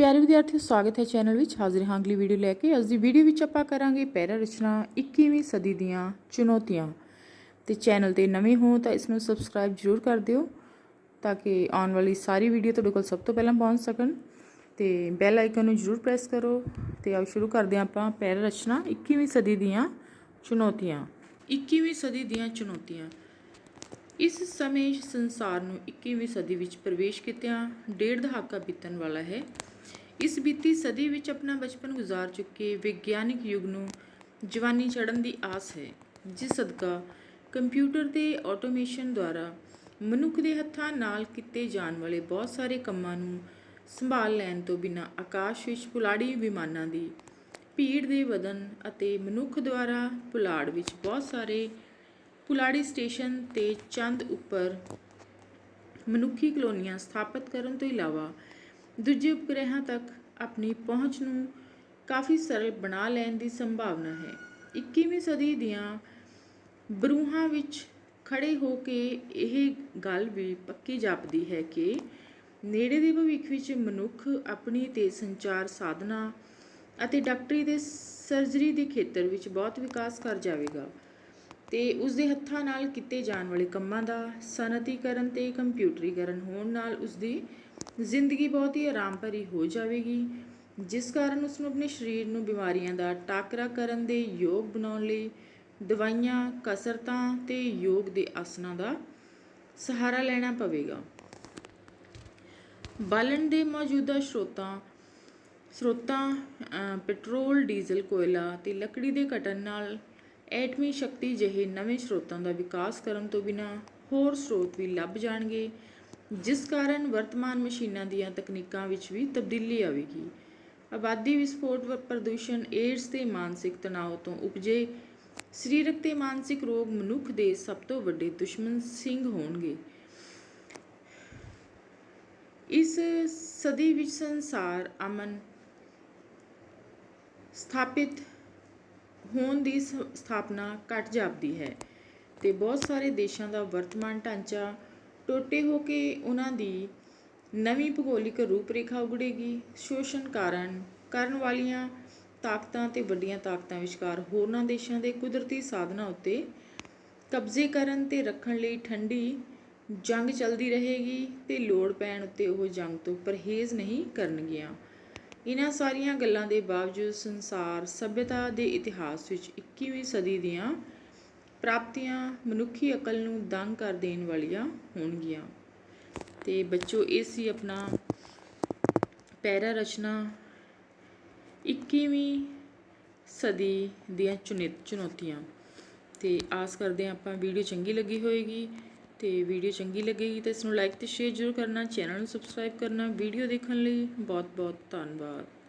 ਪਿਆਰੇ ਵਿਦਿਆਰਥੀਓ, ਸਵਾਗਤ ਹੈ ਚੈਨਲ ਵਿੱਚ। ਹਾਜ਼ਰ ਹਾਂ ਅਗਲੀ ਵੀਡੀਓ ਲੈ ਕੇ। ਅੱਜ ਦੀ ਵੀਡੀਓ ਵਿੱਚ ਆਪਾਂ ਕਰਾਂਗੇ ਪੈਰਾ ਰਚਨਾ 21ਵੀਂ ਸਦੀ ਦੀਆਂ ਚੁਣੌਤੀਆਂ। ਤੇ ਚੈਨਲ ਤੇ ਨਵੇਂ ਹੋ ਤਾਂ ਇਸ ਨੂੰ ਸਬਸਕ੍ਰਾਈਬ ਜ਼ਰੂਰ ਕਰ ਦਿਓ ਤਾਂ ਕਿ ਆਉਣ ਵਾਲੀ ਸਾਰੀ ਵੀਡੀਓ ਤੁਹਾਡੇ ਕੋਲ ਸਭ ਤੋਂ ਪਹਿਲਾਂ ਪਹੁੰਚ ਸਕਣ। ਤੇ ਬੈਲ ਆਈਕਨ ਨੂੰ ਜ਼ਰੂਰ ਪ੍ਰੈਸ ਕਰੋ। ਤੇ ਆਓ ਸ਼ੁਰੂ ਕਰਦੇ ਹਾਂ ਆਪਾਂ ਪੈਰਾ ਰਚਨਾ 21ਵੀਂ ਸਦੀ ਦੀਆਂ ਚੁਣੌਤੀਆਂ। 21ਵੀਂ ਸਦੀ ਦੀਆਂ ਚੁਣੌਤੀਆਂ। ਇਸ ਸਮੇਂ ਸੰਸਾਰ ਨੂੰ 21ਵੀਂ ਸਦੀ ਵਿੱਚ ਪ੍ਰਵੇਸ਼ ਕੀਤਿਆਂ ਡੇਢ ਦਹਾਕਾ ਬੀਤਣ ਵਾਲਾ ਹੈ। ਇਸ ਬੀਤੀ ਸਦੀ ਵਿੱਚ ਆਪਣਾ ਬਚਪਨ ਗੁਜ਼ਾਰ ਚੁੱਕੇ ਵਿਗਿਆਨਿਕ ਯੁੱਗ ਨੂੰ ਜਵਾਨੀ ਚੜ੍ਹਨ ਦੀ ਆਸ ਹੈ, ਜਿਸ ਸਦਕਾ ਕੰਪਿਊਟਰ ਤੇ ਆਟੋਮੇਸ਼ਨ ਦੁਆਰਾ ਮਨੁੱਖ ਦੇ ਹੱਥਾਂ ਨਾਲ ਕੀਤੇ ਜਾਣ ਵਾਲੇ ਬਹੁਤ ਸਾਰੇ ਕੰਮਾਂ ਨੂੰ ਸੰਭਾਲ ਲੈਣ ਤੋਂ ਬਿਨਾਂ ਆਕਾਸ਼ ਵਿੱਚ ਪੁਲਾੜੀ ਵਿਮਾਨਾਂ ਦੀ ਭੀੜ ਦੇ ਵਧਣ ਅਤੇ ਮਨੁੱਖ ਦੁਆਰਾ ਪੁਲਾੜ ਵਿੱਚ ਬਹੁਤ ਸਾਰੇ ਪੁਲਾੜੀ ਸਟੇਸ਼ਨ ਤੇ ਚੰਦ ਉੱਪਰ ਮਨੁੱਖੀ ਕਲੋਨੀਆਂ ਸਥਾਪਿਤ ਕਰਨ ਤੋਂ ਇਲਾਵਾ ਦੂਜੇ ਉਪਗ੍ਰਹਿਾਂ ਤੱਕ ਆਪਣੀ ਪਹੁੰਚ ਨੂੰ ਕਾਫੀ ਸਰਲ ਬਣਾ ਲੈਣ ਦੀ ਸੰਭਾਵਨਾ ਹੈ। 21ਵੀਂ ਸਦੀ ਦੀਆਂ ਬਰੂਹਾਂ ਵਿੱਚ ਖੜੇ ਹੋ ਕੇ ਇਹ ਗੱਲ ਵੀ ਪੱਕੀ ਜਾਪਦੀ ਹੈ ਕਿ ਨੇੜੇ ਦੇ ਭਵਿੱਖ ਵਿੱਚ ਮਨੁੱਖ ਆਪਣੀ ਤੇ ਸੰਚਾਰ ਸਾਧਨਾ ਅਤੇ ਡਾਕਟਰੀ ਦੇ ਸਰਜਰੀ ਦੇ ਖੇਤਰ ਵਿੱਚ ਬਹੁਤ ਵਿਕਾਸ ਕਰ ਜਾਵੇਗਾ ਤੇ ਉਸ ਦੇ ਹੱਥਾਂ ਨਾਲ ਕੀਤੇ ਜਾਣ ਵਾਲੇ ਕੰਮਾਂ ਦਾ ਸਨਅਤੀਕਰਨ ਤੇ ਕੰਪਿਊਟਰੀਕਰਨ ਹੋਣ ਨਾਲ ਉਸ ਦੀ ਜ਼ਿੰਦਗੀ ਬਹੁਤ ਹੀ ਆਰਾਮ ਭਰੀ ਹੋ ਜਾਵੇਗੀ ਜਿਸ ਕਾਰਨ ਉਸ ਨੂੰ ਆਪਣੇ ਸਰੀਰ ਨੂੰ ਬਿਮਾਰੀਆਂ ਦਾ ਟਾਕਰਾ ਕਰਨ ਦੇ ਯੋਗ ਬਣਾਉਣ ਲਈ ਦਵਾਈਆਂ ਕਸਰਤਾਂ ਤੇ ਯੋਗ ਦੇ ਆਸਨਾਂ ਦਾ ਸਹਾਰਾ ਲੈਣਾ ਪਵੇਗਾ। ਬਾਲਣ ਦੇ ਮੌਜੂਦਾ ਸਰੋਤਾਂ ਸਰੋਤਾਂ ਅ, ਪੈਟਰੋਲ ਡੀਜ਼ਲ ਕੋਇਲਾ ਤੇ ਲੱਕੜੀ ਦੇ ਘਟਣ ਨਾਲ ਐਟਮੀ ਸ਼ਕਤੀ ਜਿਹੇ ਨਵੇਂ ਸਰੋਤਾਂ ਦਾ ਵਿਕਾਸ ਕਰਨ ਤੋਂ ਬਿਨਾਂ ਹੋਰ ਸਰੋਤ ਵੀ ਲੱਭ ਜਾਣਗੇ। ਜਿਸ ਕਾਰਨ ਵਰਤਮਾਨ ਮਸ਼ੀਨਾਂ ਦੀਆਂ ਤਕਨੀਕਾਂ ਵਿੱਚ ਵੀ ਤਬਦੀਲੀ ਆਵੇਗੀ। ਆਬਾਦੀ ਵਿਸਫੋਟ ਪ੍ਰਦੂਸ਼ਣ ਏਡਸ ਤੇ ਮਾਨਸਿਕ ਤਣਾਅ ਤੋਂ ਉਪਜੇ ਸਰੀਰਕ ਤੇ ਮਾਨਸਿਕ ਰੋਗ ਮਨੁੱਖ ਦੇ ਸਭ ਤੋਂ ਵੱਡੇ ਦੁਸ਼ਮਣ ਸਿੰਘ ਹੋਣਗੇ। ਇਸ ਸਦੀ ਵਿੱਚ ਸੰਸਾਰ ਅਮਨ ਸਥਾਪਿਤ ਹੋਣ ਦੀ ਸਥਾਪਨਾ ਘਟ ਜਾਪਦੀ ਹੈ ਤੇ ਬਹੁਤ ਸਾਰੇ ਦੇਸ਼ਾਂ ਦਾ ਵਰਤਮਾਨ ਢਾਂਚਾ ਟੋਟੇ ਹੋ ਕੇ ਉਹਨਾਂ ਦੀ ਨਵੀਂ ਭੂਗੋਲਿਕ ਰੂਪਰੇਖਾ ਉਗੜੇਗੀ। ਸ਼ੋਸ਼ਣ ਕਾਰਨ ਕਰਨ ਵਾਲੀਆਂ ਤਾਕਤਾਂ ਤੇ ਵੱਡੀਆਂ ਤਾਕਤਾਂ ਵਿਚਕਾਰ ਹੋਰਨਾਂ ਦੇਸ਼ਾਂ ਦੇ ਕੁਦਰਤੀ ਸਾਧਨਾਂ ਉੱਤੇ ਕਬਜ਼ੇ ਕਰਨ ਤੇ ਰੱਖਣ ਲਈ ਠੰਡੀ ਜੰਗ ਚੱਲਦੀ ਰਹੇਗੀ ਤੇ ਲੋੜ ਪੈਣ ਉੱਤੇ ਉਹ ਜੰਗ ਤੋਂ ਪਰਹੇਜ਼ ਨਹੀਂ ਕਰਨਗੀਆਂ। ਇਹਨਾਂ ਸਾਰੀਆਂ ਗੱਲਾਂ ਦੇ ਬਾਵਜੂਦ ਸੰਸਾਰ ਸਭਿਅਤਾ ਦੇ ਇਤਿਹਾਸ ਵਿੱਚ 21ਵੀਂ ਸਦੀ ਦੀਆਂ ਪ੍ਰਾਪਤੀਆਂ ਮਨੁੱਖੀ ਅਕਲ ਨੂੰ ਦੰਗ ਕਰ ਦੇਣ ਵਾਲੀਆਂ ਹੋਣਗੀਆਂ। ਤੇ ਬੱਚੋ, ਇਹ ਸੀ ਆਪਣਾ ਪੈਰਾ ਰਚਨਾ 21ਵੀਂ ਸਦੀ ਦੀਆਂ ਚੁਣਿਤ ਚੁਣੌਤੀਆਂ। ਤੇ ਆਸ ਕਰਦੇ ਹਾਂ ਆਪਾਂ ਵੀਡੀਓ ਚੰਗੀ ਲੱਗੀ ਹੋਏਗੀ। ਤੇ ਵੀਡੀਓ ਚੰਗੀ ਲੱਗੇਗੀ ਤਾਂ ਇਸ ਨੂੰ ਲਾਈਕ ਤੇ ਸ਼ੇਅਰ ਜ਼ਰੂਰ ਕਰਨਾ ਚੈਨਲ ਨੂੰ ਸਬਸਕ੍ਰਾਈਬ ਕਰਨਾ, ਵੀਡੀਓ ਦੇਖਣ ਲਈ ਬਹੁਤ ਬਹੁਤ ਧੰਨਵਾਦ।